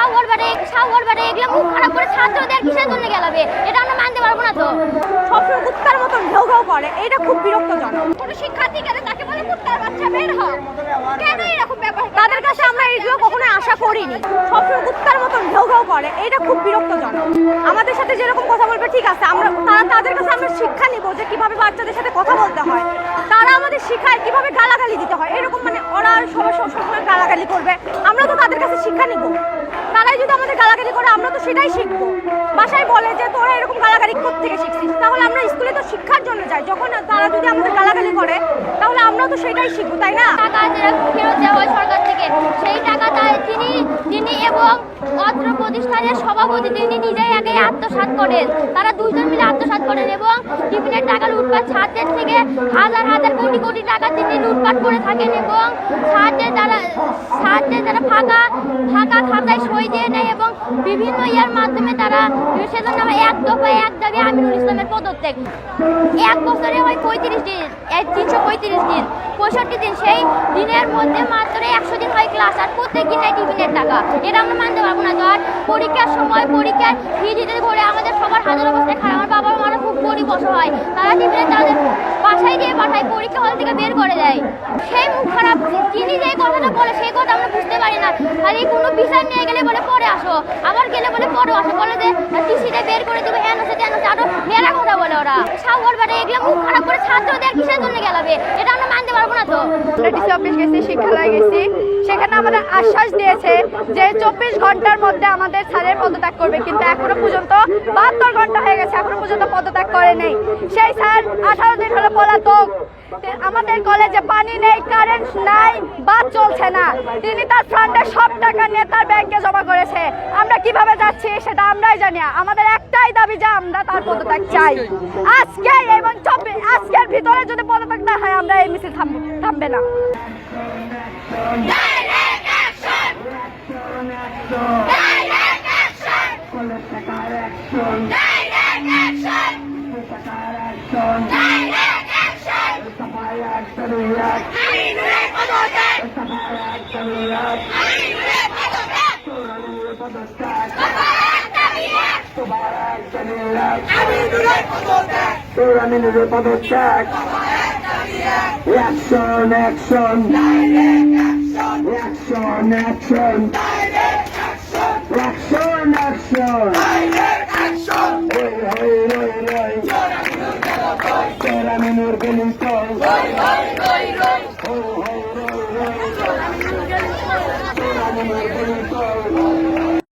সাগর বাড়ে সাগর বাড়ে এগুলো মুখ খারাপ করে ছাত্রদের কিসের জন্য গেলাবে? এটা আমরা মানতে পারব না তো। সবসময় কুত্তার মতন ঘেউ ঘেউ করে এটা খুব বিরক্তজনক। কোনো শিক্ষার্থী কেন তাকে বলে কুত্তার বাচ্চা? বের হ কেন এরকম ব্যাপার? তাদের কাছে আমরা এগুলো কখনো আশা করিনি। সবসময় কুত্তার মতন ঘেউ ঘেউ করে এটা খুব বিরক্তজনক। আমাদের সাথে যেরকম কথা বলবে ঠিক আছে আমরা তারা তাদের কাছে আমরা শিক্ষা নিব যে কীভাবে বাচ্চাদের সাথে কথা বলতে হয়। তারা আমাদের শিখায় কীভাবে গালাগালি দিতে হয়। এরকম মানে ওরা সবাই সবসময় গালাগালি করবে। আমরা তো তাদের কাছে শিক্ষা নিব। তারাই যদি আমাদের গালাগালি করে, আমরা তো সেটাই শিখব। বাসায় বলে যে, তোরা এরকম গালাগালি থেকে শিখছিস? তাহলে আমরা স্কুলে তো শিক্ষার জন্য যাই। যখন তারা যদি আমাদের গালাগালি করে, তাহলে আমরা তো সেটাই শিখব, তাই না? টাকা যেটা ফেরত দেওয়া হয় সরকার থেকে, সেই টাকা তিনি তিনি এবং অত্র প্রতিষ্ঠানের সভাপতি তিনি নিজেই আগে আত্মসাৎ করেন। তারা দুইজন মিলে আত্মসাৎ করেন এবং টিফিনের টাকা লুটপাট ছাত্রের থেকে হাজার হাজার কোটি কোটি টাকা তিনি লুটপাট করে থাকেন এবং ছাত্রের দ্বারা ছাত্রের দ্বারা ফাঁকা ফাঁকা খাতায় সই দিয়ে নেয় এবং বিভিন্ন ইয়ার মাধ্যমে তারা সেজন্য আমরা এক দফায়, এক দাবি আমিনুল ইসলামের পদত্যাগ। এক বছরে হয় পঁয়ত্রিশ দিন, এক তিনশো পঁয়ত্রিশ দিন, পঁয়ষট্টি দিন, সেই দিনের মধ্যে মাত্র একশো দিন হয় ক্লাস আর প্রত্যেক দিন নেয় টিফিনের টাকা। এটা আমরা মানতে পারব না আর পরীক্ষার সময়, পরীক্ষার ফি দিতে ধরে আমাদের গরিব হয়। তারা টিফিনে তাদের বাসায় দিয়ে পাঠায় পরীক্ষা হল থেকে বের করে দেয়। সেই মুখ খারাপ, যিনি যে কথাটা বলে সেই কথা আমরা বুঝতে পারি না। আর এই কোনো বিচার নিয়ে গেলে বলে আসো। আবার গেলে বলে পরে আসো বলে যে টিসিতে বের করে দেবে হ্যান আছে তেন আছে আরও মেলা কথা বলে ওরা। সাগর বাড়ে এগুলো মুখ খারাপ করে ছাত্রদের কিসের জন্য গেলাবে? এটা আমরা মানতে পারব না তো। আমরা ডিসি অফিস গেছি, শিক্ষালয়ে গেছি। সেখানে আমাদের আশ্বাস দিয়েছে যে চব্বিশ ঘণ্টার মধ্যে আমাদের স্যারের পদত্যাগ করবে। কিন্তু এখনও পর্যন্ত বাহাত্তর ঘণ্টা হয়ে গেছে, এখনও পর্যন্ত পদত্যাগ করে নেই। সেই স্যার আঠারো দিন হলো পলাতক। আমাদের কলেজে পানি নেই কারেন্ট নাই বাস চলছে না। তিনি তার ফান্ডে সব টাকা নিয়ে তার ব্যাংকে জমা করেছে। আমরা কীভাবে যাচ্ছি সেটা আমরাই জানি আমাদের একটাই দাবি যে আমরা তার পদত্যাগ চাই। আজকে এবং আজকের ভিতরে যদি পদত্যাগ না হয় আমরা এই মিছিল থামব- طبيعات حنين للفضاءات وسبعات طبيعات حنين للفضاءات Reaction, action, direct action. Reaction, action. Reaction, action, direct action. Hey, hey, hey, hey. Será menor que el instante.